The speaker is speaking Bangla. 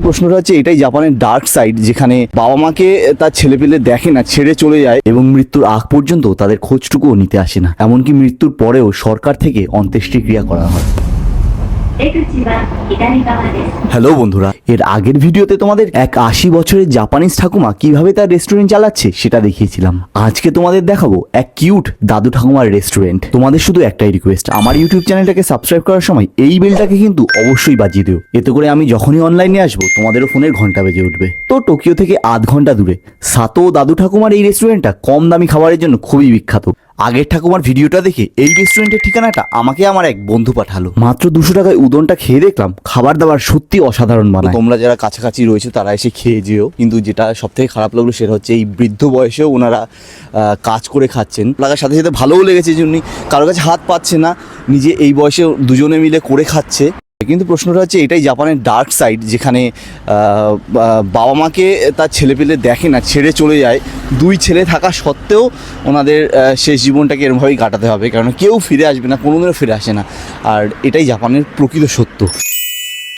প্রশ্নটা হচ্ছে এটাই জাপানের ডার্ক সাইড যেখানে বাবা মাকে তার ছেলে পেলে দেখে না, ছেড়ে চলে যায় এবং মৃত্যুর আগ পর্যন্ত তাদের খোঁজটুকুও নিতে আসে না। এমনকি মৃত্যুর পরেও সরকার থেকে অন্ত্যেষ্টিক্রিয়া করা হয়। হ্যালো বন্ধুরা, এর আগের ভিডিওতে তোমাদের এক আশি বছরের জাপানিজ ঠাকুমা কীভাবে তার রেস্টুরেন্ট চালাচ্ছে সেটা দেখিয়েছিলাম। আজকে তোমাদের দেখাবো এক কিউট দাদু ঠাকুমার রেস্টুরেন্ট। তোমাদের শুধু একটাই রিকোয়েস্ট আমার ইউটিউব চ্যানেলটাকে সাবস্ক্রাইব করার সময় এই বেলটাকে কিন্তু অবশ্যই বাজিয়ে দিও। এতে করে আমি যখনই অনলাইনে আসব, তোমাদেরও ফোনের ঘণ্টা বেজে উঠবে। তো টোকিও থেকে আধ ঘণ্টা দূরে, সাতো দাদু ঠাকুমার এই রেস্টুরেন্টটা কম দামি খাবারের জন্য খুবই বিখ্যাত। আগের ঠাকুমার ভিডিওটা দেখে এই রেস্টুরেন্টের ঠিকানাটা আমাকে আমার এক বন্ধু পাঠালো। মাত্র দুশো টাকায় উদনটা খেয়ে দেখলাম, খাবার দাবার সত্যি অসাধারণ বানায়। তোমরা যারা কাছাকাছি রয়েছে, তারা এসে খেয়ে যেও। কিন্তু যেটা সব থেকে খারাপ লাগল, সেটা হচ্ছে এই বৃদ্ধ বয়সেও ওনারা কাজ করে খাচ্ছেন। লাগার সাথে সাথে ভালোও লেগেছে যে উনি কারও কাছে হাত পাচ্ছে না, নিজে এই বয়সে দুজনে মিলে করে খাচ্ছে। কিন্তু প্রশ্নটা হচ্ছে এটাই জাপানের ডার্ক সাইড যেখানে বাবা মাকে তার ছেলে পেলে দেখে না, ছেড়ে চলে যায়। দুই ছেলে থাকা সত্ত্বেও ওনাদের শেষ জীবনটাকে এরমভাবেই কাটাতে হবে। কারণ কেউ ফিরে আসবে না, কোনোদিনও ফিরে আসে না। আর এটাই জাপানের প্রকৃত সত্য।